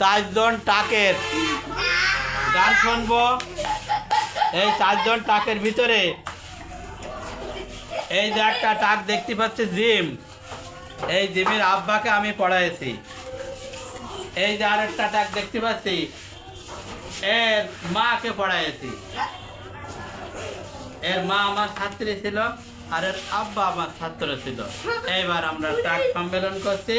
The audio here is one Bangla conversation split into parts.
চারজন টাকের গান শুনব। এই চারজন টাকের ভিতরে। এই যে একটা টাক দেখতে পাচ্ছি, জিম। এই জিমের আব্বাকে আমি পড়াইছি। এই যে আরেকটা টাক দেখতে পাচ্ছি, এর মাকে পড়াইছি। এর মা আমার ছাত্রী ছিল আর এর আব্বা আমার ছাত্র ছিল। এইবার আমরা টাক সম্মেলন করছি।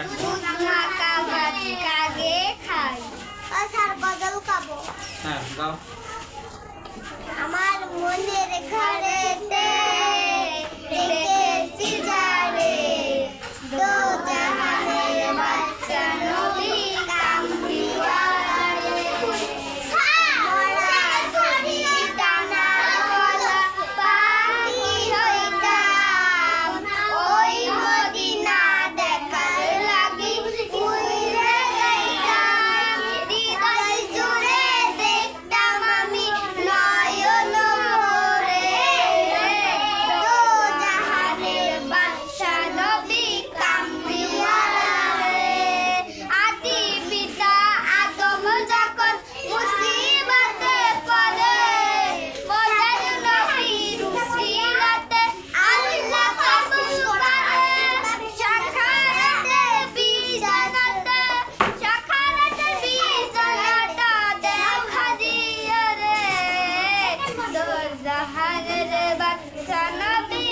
মাখা ভাত কাগে খাই আসার বদল খাবো হ্যাঁ গাও আমার মনের ঘরেতে রে দোজাহানের বাচ্চা নবী